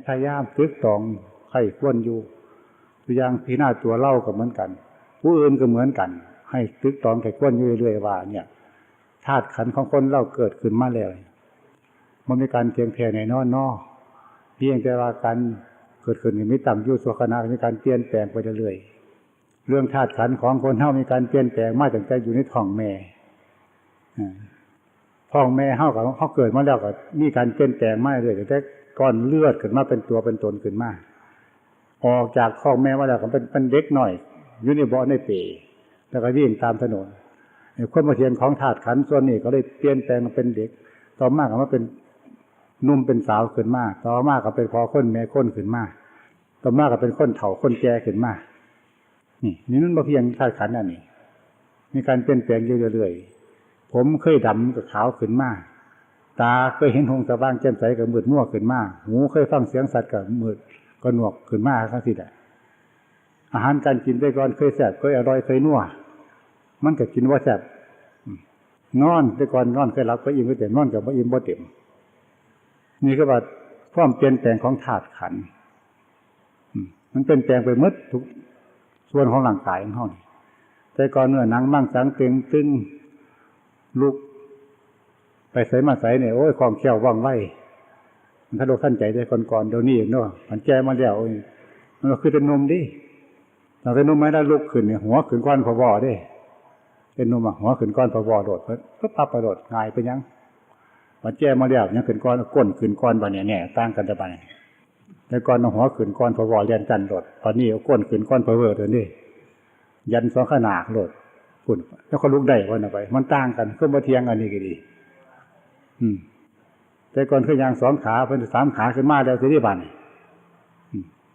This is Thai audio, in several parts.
ให้พยายามตึกตองไข้ควรอยู่ตัวอย่างพี่หน้าตัวเล่าก็เหมือนกัน ผู้อื่นก็เหมือนกัน ให้ตึกตองไข้ควรอยู่เรื่อยๆว่า เนี่ยธาตุขันของคนเราเกิดขึ้นมาแล้วมันมีการเพียงแพ่ในนอนนอเพียงแต่ว่าการเกิดขึ้นมีต่ำอยู่ส่วนคณะมีการเปลี่ยนแปลงไปเรื่อยๆเรื่องธาตุขันของคนเฮามีการเปลี่ยนแปลงมาตั้งแต่อยู่ในท้องแม่อ่าท้องแม่เฮากับเขาเกิดมาแล้วก็มีการเปลี่ยนแปลงมาเรื่อยแต่ ก้อนเลือดขึ้นมาเป็นตัวเป็นตนขึ้นมาออกจากท้องแม่มาแล้วก็เป็นเป็นเด็กหน่อยอยู่ในบ่อในเปรแล้วก็วิ่งตามถนนความมาเทียนของธาตุขันส่วนนี้ก็เลยเปลี่ยนแปลงเป็นเด็ก ต่อมาก็มาเป็นนุ่มเป็นสาวขึ้นมาต่อมาก็เป็นพอคนแม่คนขึ้นมาต่อมาก็เป็นคนเฒ่าคนแก่ขึ้นมานี่นี่นั่นมาเพียงธาตุขันธ์อันนี้มีการเปลี่ยนแปลงอยู่เรื่อยๆผมเคยดำกับขาวขึ้นมา ตาเคยเห็นหงสว่างแจ่มใสกับมืดมั่วขึ้นมาหูเคยฟังเสียงสัตว์กับมืดก็หนวกขึ้นมาทั้งสิ้นแหละอาหารการกินได้ก่อนเคยแสบเคยอร่อยเคยนัวมันก็กินว่าแสบนอนแต่ก่อนนอนเคยรับก็อิ่มก็เต็มนอนกับว่าอิ่มบ่เต็มนี่ก็ว่าความเปลี่ยนแปลงของธาตุขันมันเปลี่ยนแปลงไปหมดทุกส่วนของร่างกายของเราแต่ก่อนเนื้อหนังมั่งสังเต็งตึงลุก ไปใส่มาใส่เนี่ยโอ้ยความเขี้ยวว่องไวมันถ้าเรานใจได้ก่อนๆเดี๋ยวนี้เนาะมันแก่มาแล้วมันก็คือเป็นนมดิตอนเป็นนมไม่ได้ลุกขึ้นเนี่ยหัวขึ้นก้อนพอวอได้เป็นนมอะหัวขึ้นก้อนพอวอโดดก็ปับไปโดดง่ายไปยังมันแก่มาแล้วยังขึ้นก้อนก้นขึ้นก้อนบานเนี่ยเนี่ยตั้งกันจะบานแต่ก่อนเอาหัวขึ้นก้อนพอวอเรียนจันโดดตอนนี้เอาก้นขึ้นก้อนพอเวอร์เดี๋ยวนี้ยันสองขนาดโดดฝุ่นแล้วก็ลุกได้วันไป มันต่างกันก็มาเทียงอันนี้ก็ดี แต่ก่อนขึ้นยางสองขาเป็นสามขาขึ้นมาแล้วสิที่บัน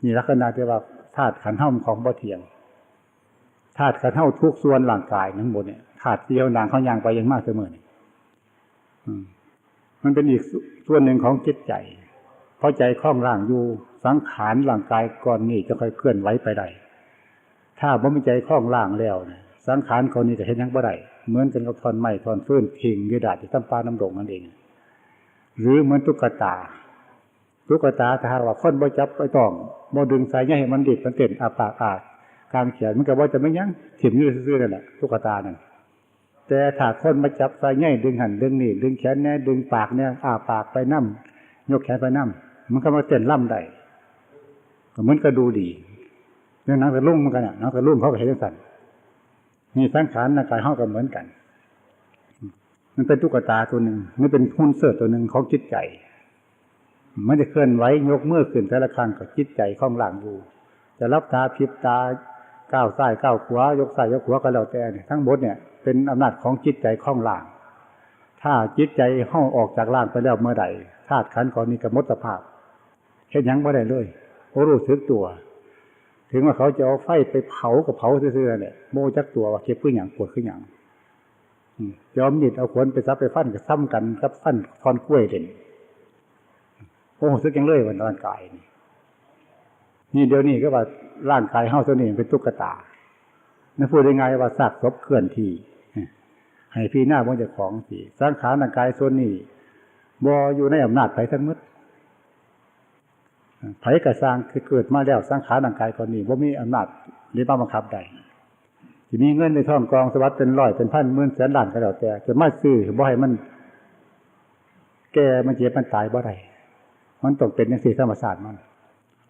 นี่ลักษณะที่ว่าธาตุขันเท่าของบ่เทียงธาตุขันเท่าทุกส่วนร่างกายทั้งหมดเนี่ยธาตุเดียวนางเขายางไปยังมากเสมอนี่มันเป็นอีกส่วนหนึ่งของจิตใจ เพราะใจคล้องร่างอยู่สังขารร่างกายก่อนนี่จะค่อยเคลื่อนไหวไปได้ถ้าบ่มีใจคล้องร่างแล้วเนี่ยสังขารเขานี่จะเห็นยังบ่ได้ เหมือนกันกับทอนไม้ทอนฟื้นพิงยืดาดที่ตั้มปลาน้ำดงนั่นเอง หรือเหมือนตุ๊กตา ตุ๊กตาถ้าว่าคนบ่จับไปต้องบ่ดึงสายใยให้มันดิบมันเต้นอาปากอาดการเขียนมันก็ว่าจะไม่ยั้งถิ่มยู่ซื่อๆนั่นแหละตุ๊กตานั่นแต่ถ้าคนมาจับสายใยดึงหันดึงนี่ดึงแขนแน่ดึงปากเนี่ยอาปากไปน้ำยกแขนไปน้ำมันก็มาเต้นล่ำได้เหมือนก็ดูดีเรื่องนังตะลุ่งมันกันเนี่ยนังตะลุ่งเขาก็เห็นสั่นน สังขารร่างกายห้องก็เหมือนกัน มันเป็นตุ๊กตาตัวหนึ่งมันเป็นหุ้นเสื้อตัวหนึ่งของจิตใจไม่ได้เคลื่อนไหวยกมือขึ้นแต่ละครั้งกับจิตใจข้องหลังอยู่จะรับตาพิบตาก้าวซ้ายก้าวขวายกซ้ายยกขวาก็แล้วแต่เนี่ยทั้งหมดเนี่ยเป็นอำนาจของจิตใจข้องหลังถ้าจิตใจห้องออกจากร่างไปแล้วเมื่อใดธาตุขันธ์ก่อนนี้กับมดสภาพเห็นยังไม่ได้เลยโอ้รู้สึกตัว ถึงว่าเขาจะเอาไฟไปเผากับเผาเสื่อๆเนี่ยโมจักตัวว่าเจ็บขึ้นอย่างปวดขึ้นอย่างยอมหยิดเอาขวนไปซับไปฟันกับซ้ำกันกับฟันทอนกล้วยเด่นโอ้ซึกยังเลยวันร่างกายนี่นี่เดี๋ยวนี้ก็ว่าร่างกายเฮาตัวนี้เป็นตุ๊กตานั่นพูดยังไงว่าซากศพเคลื่อนที่ให้พี่หน้ามันจะของสีสังขารร่างกายส่วนนี้บออยู่ในอำนาจไผทั้งหมด ไผ่กระสร้างคือเกิดมาแล้วสังขารร่างกายคนนี้ว่ามีอำนาจหรือบ้าบังคับใดที่มีเงินในท่องกองสวัสดิ์เป็นร้อยเป็นพันหมื่นแสนล้านก็แล้วแต่จะมาซื้อบ่ให้มัน แก่มันเจ็บมันตายบ่ได้มันต้องเป็นอย่างสี่ธรรมศาสตร์มัน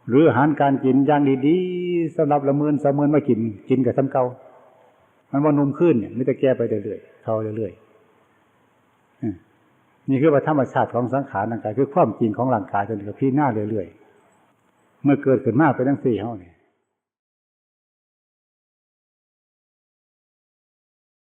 หรืออาหารการกินอย่างดีๆสำหรับละเมินสะเมินมากินกินกับซ้ำเก่ามันว่านุ่มขึ้นเนี่ยไม่จะแก้ไปเรื่อยๆเขาเรื่อยๆนี่คือว่าธรรมชาติของสังขารร่างกายคือความจริงของร่างกายจนกับพี่หน้าเรื่อยๆ เมื่อเกิดขึ้นมาเป็นทั้งสี่เขาเนี่ย